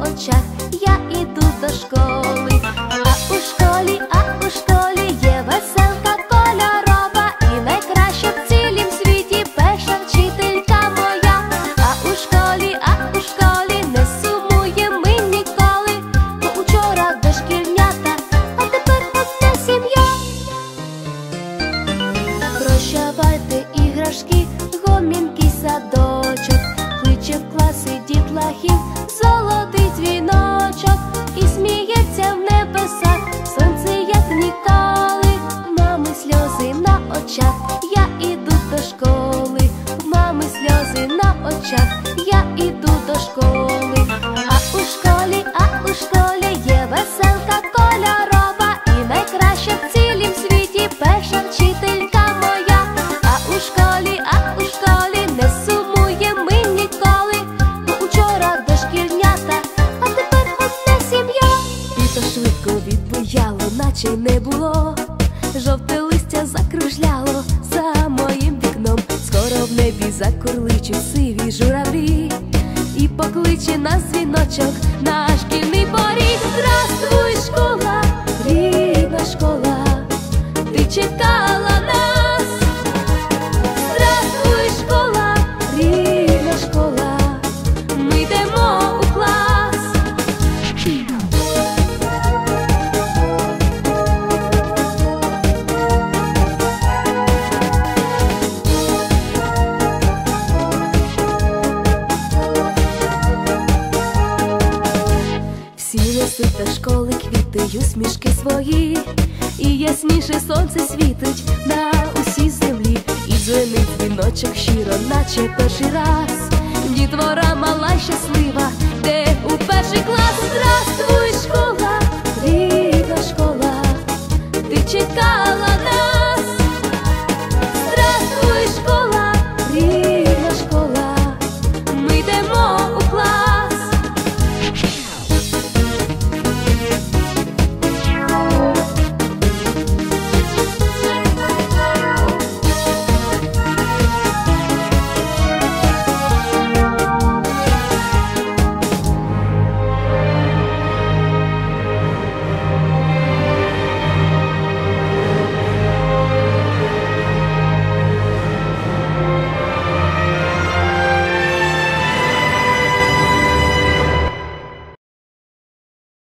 очах, я іду до школи. Очах, я іду до школи, а у школі, а у школі є веселка кольорова і найкраща в цілім світі перша вчителька моя. А у школі, а у школі не сумує ми ніколи, бо учора дошкільнята, а тепер одна сім'я. Літо швидко відбуяло, наче не було. Жовте листя закружляло за. Скоро в небі закурличі сиві журавлі і покличе нас дзвіночок на шкільний поріг. Здравствуй, школа, рідна школа, ти чекала нас. До школи квіти усмішки свої, і ясніше сонце світить на усій землі, і дзвенить дзвіночок щиро, наче перший раз. Дітвора мала щаслива, де у перший клас. Здравствуй, школа, рідна школа, ти чекала